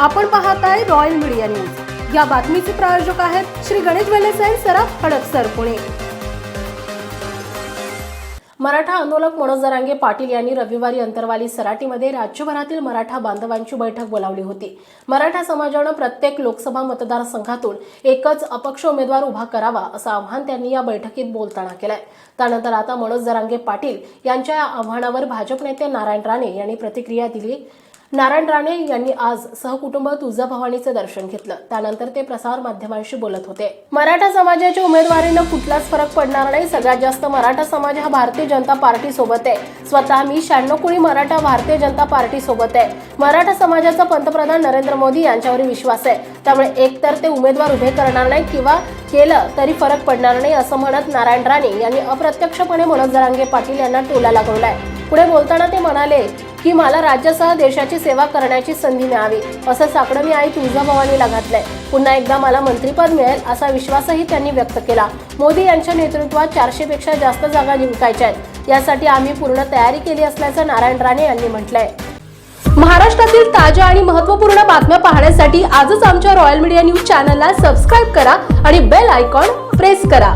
आपण पाहत आहे रॉयल मीडिया न्यूज या बातमीचे प्रायोजक आहेत श्री गणेश वेलेसाई सराफ हडपसर पुणे. मराठा आंदोलक मनोज जरांगे पाटील यांनी रविवारी अंतरवाली सराटीमध्ये राज्यभरातील मराठा बांधवांची बैठक बोलावली होती. मराठा समाजानं प्रत्येक लोकसभा मतदारसंघातून एकच अपक्ष उमेदवार उभा करावा असं आव्हान त्यांनी या बैठकीत बोलताना केलंय. त्यानंतर आता मनोज जरांगे पाटील यांच्या या आव्हानावर भाजप नेते नारायण राणे यांनी प्रतिक्रिया दिली. नारायण राणे यांनी आज सहकुटुंब तुळजाभवानीचे दर्शन घेतलं. त्यानंतर ते प्रसार माध्यमांशी बोलत होते. मराठा समाजाच्या उमेदवारीनं कुठलाच फरक पडणार नाही. सगळ्यात जास्त मराठा समाज हा भारतीय जनता पार्टी सोबत आहे. स्वतः मी शहाण्णव कोणी मराठा भारतीय जनता पार्टी सोबत आहे. मराठा समाजाचा पंतप्रधान नरेंद्र मोदी यांच्यावर विश्वास आहे. त्यामुळे एकतर ते उमेदवार उभे करणार नाही किंवा केलं तरी फरक पडणार नाही असं म्हणत नारायण राणे यांनी अप्रत्यक्षपणे मनोज जरांगे पाटील यांना टोला लागवलाय. पुढे बोलताना ते म्हणाले की मला राज्यासह देशाची सेवा करण्याची संधी मिळावी असं साकडं मी आई तुळजाभवानीला घातलंय पुन्हा एकदा मला मंत्रीपद मिळेल असा विश्वासही त्यांनी व्यक्त केला. मोदी यांच्या नेतृत्वात चारशे पेक्षा जास्त जागा जिंकायच्या आहेत. यासाठी आम्ही पूर्ण तयारी केली असल्याचं नारायण राणे यांनी म्हटलंय. महाराष्ट्रातील ताज्या आणि महत्त्वपूर्ण बातम्या पाहण्यासाठी आजच आमच्या रॉयल मीडिया न्यूज चॅनलला सबस्क्राईब करा आणि बेल आयकॉन प्रेस करा.